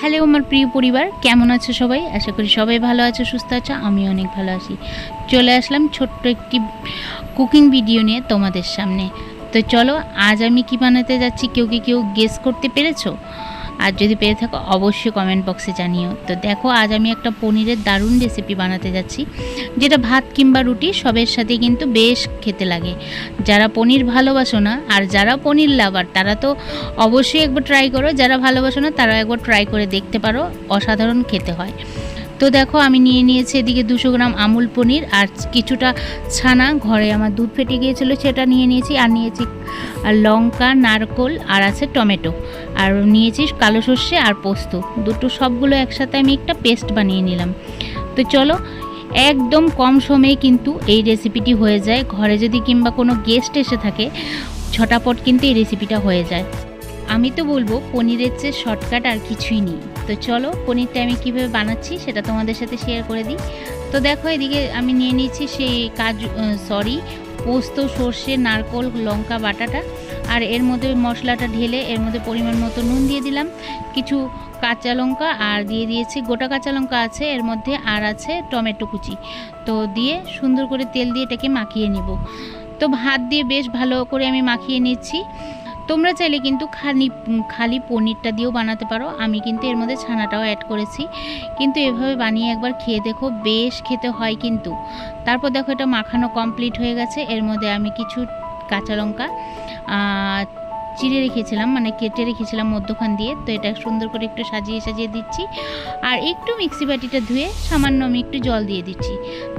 Hello, আমার প্রিয় পরিবার, কেমন আছো সবাই? আশা করি সবাই ভালো আছো, সুস্থ আছো আমি অনেক ভালো আছি। চলে আসলাম ছোট্ট একটি কুকিং ভিডিও নিয়ে তোমাদের সামনে। তো চলো, আজ আমি কি বানাতে যাচ্ছি? কেউ কি কেউ গেস করতে পেরেছ? আর যদি পেয়ে থাকো, অবশ্যই কমেন্ট বক্সে জানিও। তো দেখো, আজ আমি একটা পনিরের দারুণ রেসিপি বানাতে যাচ্ছি, যেটা ভাত কিংবা রুটি সবের সাথে কিন্তু বেশ খেতে লাগে। যারা পনির ভালোবাসো না, আর যারা পনির লাভার তারা তো অবশ্যই একবার ট্রাই করো। যারা ভালোবাসো না তারা একবার ট্রাই করে দেখতে পারো, অসাধারণ খেতে হয়। তো দেখো, আমি নিয়ে নিয়েছি এদিকে দুশো গ্রাম আমুল পনির আর কিছুটা ছানা। ঘরে আমার দুধ ফেটে গিয়েছিল, সেটা নিয়ে নিয়েছি। আর নিয়েছি লঙ্কা, নারকোল আর আছে টমেটো। আর নিয়েছি কালো সর্ষে আর পোস্ত। দুটো সবগুলো একসাথে আমি একটা পেস্ট বানিয়ে নিলাম। তো চলো, একদম কম সময়ে কিন্তু এই রেসিপিটি হয়ে যায়। ঘরে যদি কিংবা কোনো গেস্ট এসে থাকে ছটাপট কিন্তু এই রেসিপিটা হয়ে যায়। আমি তো বলব, পনিরের চেয়ে শর্টকাট আর কিছুই নেই। তো চলো, পনিরটা আমি কীভাবে বানাচ্ছি সেটা তোমাদের সাথে শেয়ার করে দিই। তো দেখো, এদিকে আমি নিয়ে নিয়েছি সেই কাজু সরি পোস্ত, সর্ষে, নারকোল, লঙ্কা, বাটাটা। আর এর মধ্যে মশলাটা ঢেলে এর মধ্যে পরিমাণ মতো নুন দিয়ে দিলাম। কিছু কাঁচা লঙ্কা আর দিয়ে দিয়েছি, গোটা কাঁচা লঙ্কা আছে, এর মধ্যে আর আছে টমেটো কুচি। তো দিয়ে সুন্দর করে তেল দিয়ে এটাকে মাখিয়ে নিব। তো ভাত দিয়ে বেশ ভালো করে আমি মাখিয়ে নিচ্ছি। তোমরা চাইলে কিন্তু খালি খালি পনিরটা দিয়েও বানাতে পারো। আমি কিন্তু এর মধ্যে ছানাটাও অ্যাড করেছি। কিন্তু এভাবে বানিয়ে একবার খেয়ে দেখো, বেশ খেতে হয় কিন্তু। তারপর দেখো এটা মাখানো কমপ্লিট হয়ে গেছে। এর মধ্যে আমি কিছু কাঁচা লঙ্কা চিড়ে রেখেছিলাম মানে কেটে রেখেছিলাম মধ্যখান দিয়ে। তো এটা সুন্দর করে একটু সাজিয়ে সাজিয়ে দিচ্ছি। আর একটু মিক্সি বাটিটা ধুয়ে সামান্য আমি একটু জল দিয়ে দিচ্ছি।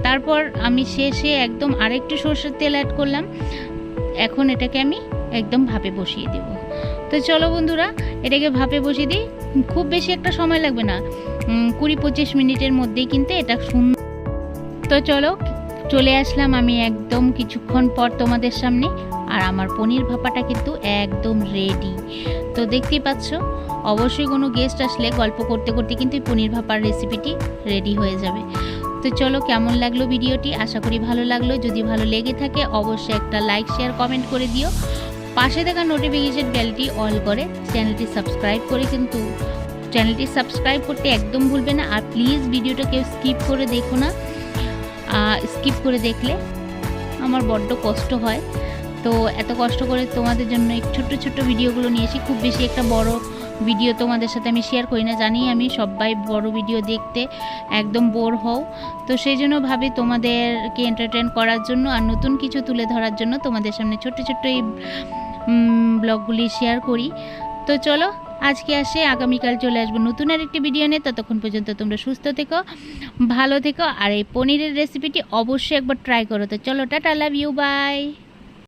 তারপর আমি শেষে একদম আরেকটু সর্ষের তেল অ্যাড করলাম। এখন এটাকে আমি একদম ভাপে বসিয়ে দেব। তো চলো বন্ধুরা, এটাকে ভাপে বসিয়ে দিই। খুব বেশি একটা সময় লাগবে না। কুড়ি পঁচিশ মিনিটের মধ্যেই কিন্তু এটা সুন্দর। তো চলো, চলে আসলাম আমি একদম কিছুক্ষণ পর তোমাদের সামনে। আর আমার পনির ভাপাটা কিন্তু একদম রেডি তো দেখতেই পাচ্ছ, অবশ্যই কোনো গেস্ট আসলে গল্প করতে করতে কিন্তু পনির ভাপার রেসিপিটি রেডি হয়ে যাবে। তো চলো, কেমন লাগল ভিডিওটি আশা করি ভালো লাগল। যদি ভালো লেগে থাকে, অবশ্যই একটা লাইক শেয়ার কমেন্ট করে দিও। পাশে থাকা নোটিফিকেশন বেলটি অল করে চ্যানেলটি সাবস্ক্রাইব করে কিন্তু চ্যানেলটি সাবস্ক্রাইব করতে একদম ভুলবে না আর প্লিজ ভিডিওটা কেউ স্কিপ করে দেখো না। স্কিপ করে দেখলে আমার বড্ড কষ্ট হয়। তো এত কষ্ট করে তোমাদের জন্য এই ছোট্ট ছোট্ট ভিডিওগুলো নিয়েছি খুব বেশি একটা বড় ভিডিও তোমাদের সাথে আমি শেয়ার করি না। জানি আমি সবাই বড় ভিডিও দেখতে একদম বোর হও। তো সেই জন্য ভাবি তোমাদেরকে এন্টারটেন করার জন্য আর নতুন কিছু তুলে ধরার জন্য তোমাদের সামনে ছোট্ট ছোট্ট এই ব্লগগুলি শেয়ার করি। তো চলো, আজকে আসে, আগামীকাল চলে আসব নতুন আর একটি ভিডিও নিয়ে। ততক্ষণ পর্যন্ত তোমরা সুস্থ থেকো, ভালো থেকো, আর এই পনিরের রেসিপিটি অবশ্যই একবার ট্রাই করো। তো চলো, টাটা লাভ ইউ বাই